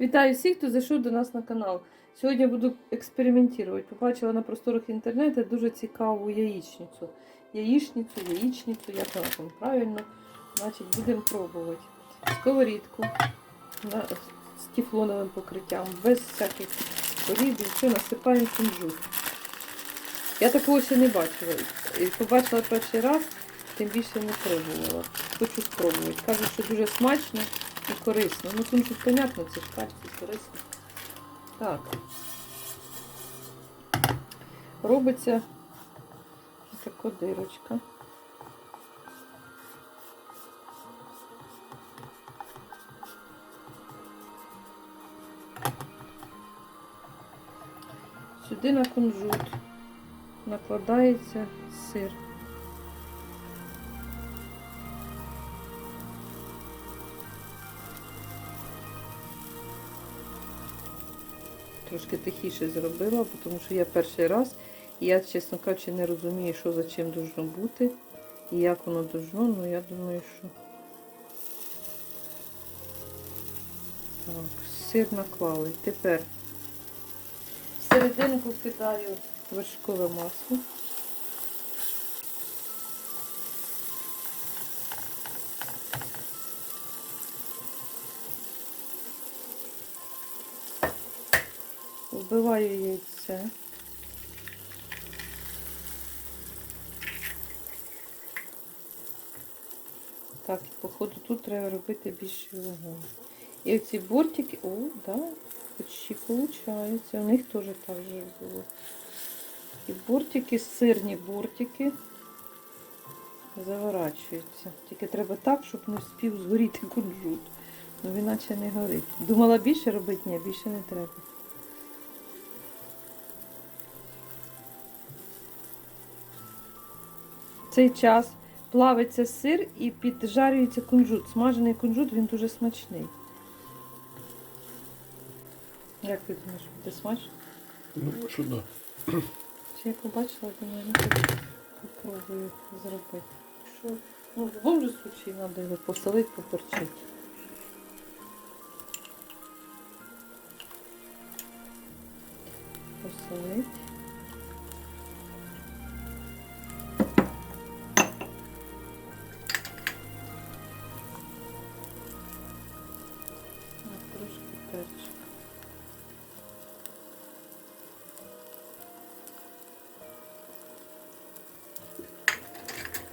Вітаю всіх, хто зайшов до нас на канал. Сьогодні буду експериментувати. Побачила на просторах інтернету дуже цікаву яєчницю. Яєчницю, яєчницю, як вона там правильно. Значить, будемо пробувати. Сковорідку з тефлоновим покриттям, без всяких порібів, все насипаємо кунжут. Я такого ще не бачила. Побачила перший раз, тим більше не пробувала. Хочу спробувати. Кажуть, що дуже смачно і корисно. Ну, кунжут, понятно, це ж кальцій, корисно. Так. Робиться така дирочка. Сюди на кунжут накладається сир. Трошки тихіше зробила, тому що я перший раз, і я, чесно кажучи, не розумію, що за чим должно бути і як воно должно, ну я думаю, що так, сир наклали. Тепер в серединку кидаю вершкове масло. Вбиваю яйце. Так, походу тут треба робити більше вогонь. І оці бортики, о, да, почти виходить. У них теж так же було. І бортики, сирні бортики заворачуються. Тільки треба так, щоб не встиг згоріти кунжут. Ну він наче не горить. Думала більше робити? Ні, більше не треба. В цей час плавиться сир і піджарюється кунжут. Смажений кунжут, він дуже смачний. Як ти думаєш, буде смачно? Ну, що да. Чи я побачила, думаю, ну так попробую зробити. Що? Ну, в будь-якому же случаї треба його посолити, поперчити. Посолити.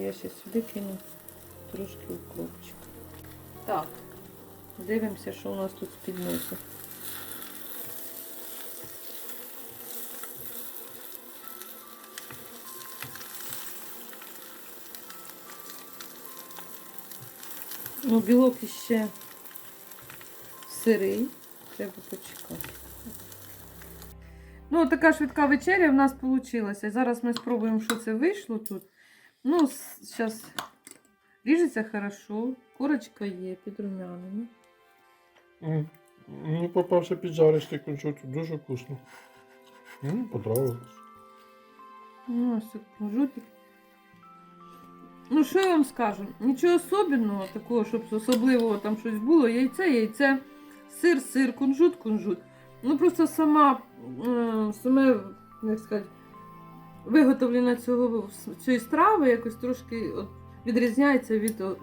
Я ще сюди кину трошки укропчик. Так, дивимося, що у нас тут з. Ну, білок іще сирий, треба почекати. Ну, така швидка вечеря в нас вийшла. Зараз ми спробуємо, що це вийшло тут. Ну, зараз ріжеться хорошо, курочка є підрумянена. М, Ну, попався піджаристий кунжут, дуже вкусно. Мені понравилось. Ну, ось тут кунжутик. Ну, що я вам скажу? Нічого особливого, такого, щоб особливого там щось було. Яйце, яйце, сир, сир, кунжут, кунжут. Ну, просто сама, е, саме, як сказати, виготовлення цього, цієї страви якось трошки от, відрізняється від о,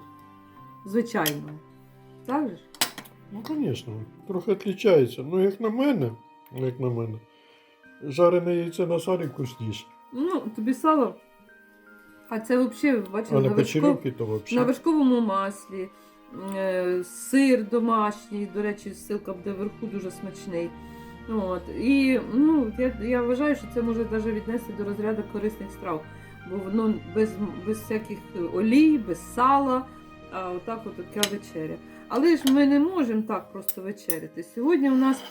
звичайного. Так же? Ну, звісно, трохи відрізняється. Ну, як на мене, як на мене, жарене яйце на салі вкусніше. Ну, тобі сало. А це взагалі, бачите, А на, на вершков... на вершковому маслі, е, сир домашній, до речі, ссылка буде вверху дуже смачний. От. І ну, я, я вважаю, що це може навіть віднести до розряду корисних страв, бо воно без, без всяких олій, без сала, а отак от така вечеря. Але ж ми не можемо так просто вечеряти. Сьогодні у нас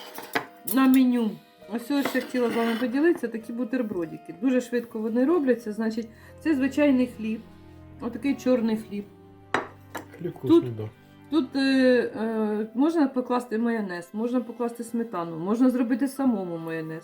на меню. Ось ще хотіла з вами поділитися такі бутербродики. Дуже швидко вони робляться. Значить, це звичайний хліб, отакий чорний хліб. Хліб вкусний, да. Тут е, е, можна покласти майонез, можна покласти сметану, можна зробити самому майонез,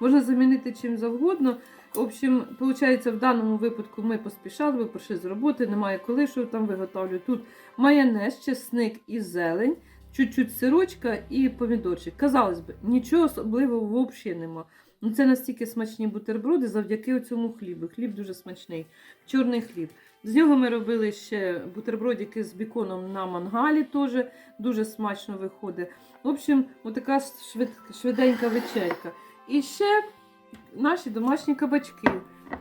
можна замінити чим завгодно. В общем, виходить, в даному випадку ми поспішали, ви прийшли з роботи, немає коли, що там виготовлю. Тут майонез, чесник і зелень. чуть-чуть сирочка і помідорчик. Казалось би, нічого особливого взагалі нема. Ну це настільки смачні бутерброди завдяки цьому хлібу. Хліб дуже смачний, чорний хліб. З нього ми робили ще бутербродики з біконом на мангалі, теж дуже смачно виходить. В общем, отака швид, швиденька вечеря. І ще наші домашні кабачки.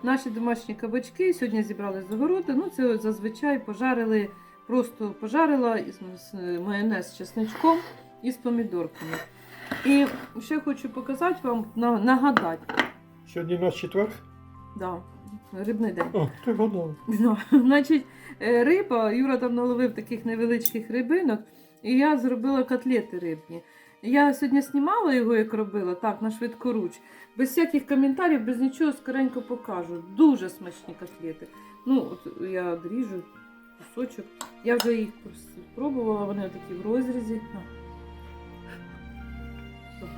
Наші домашні кабачки сьогодні зібрали з огороду. Ну, це зазвичай пожарили, просто пожарила із з майонез з чесничком і з помідорками. І ще хочу показати вам, на- нагадати. Сьогодні наш четвер? Да, рибний день. О, ти гадав. Ну, значить, е, риба, Юра там наловив таких невеличких рибинок, і я зробила котлети рибні. Я сьогодні знімала його, як робила, так, на швидкоруч. Без всяких коментарів, без нічого скоренько покажу. Дуже смачні котлети. Ну, от я дріжу кусочок. Я вже їх спробувала, вони такі в розрізі. Тобто,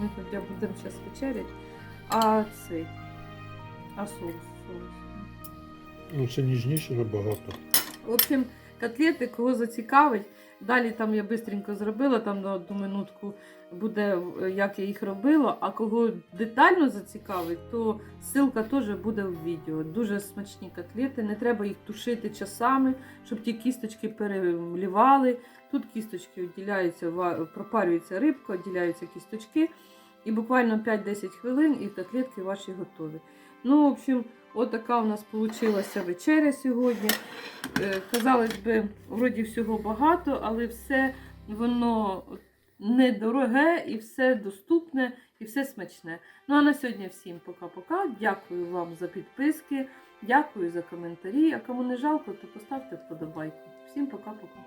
Ми хоча будемо зараз вечеряти. А цей. А соус. Ну, це ніжніше набагато. В общем, котлети, кого зацікавить. Далі там я швидко зробила, там на одну минутку буде, е, як я їх робила. А кого детально зацікавить, то ссылка теж буде в відео. Дуже смачні котлети, не треба їх тушити часами, щоб ті кісточки перемлівали. Тут кісточки відділяються, пропарюється рибка, відділяються кісточки. І буквально 5-10 хвилин і котлетки ваші готові. Ну, в общем, от така у нас вийшла вечеря сьогодні. Е, Казалось би, вроді всього багато, але все воно недороге і все доступне, і все смачне. Ну а на сьогодні всім пока-пока. Дякую вам за підписки, дякую за коментарі. А кому не жалко, то поставте вподобайку. Всім пока-пока.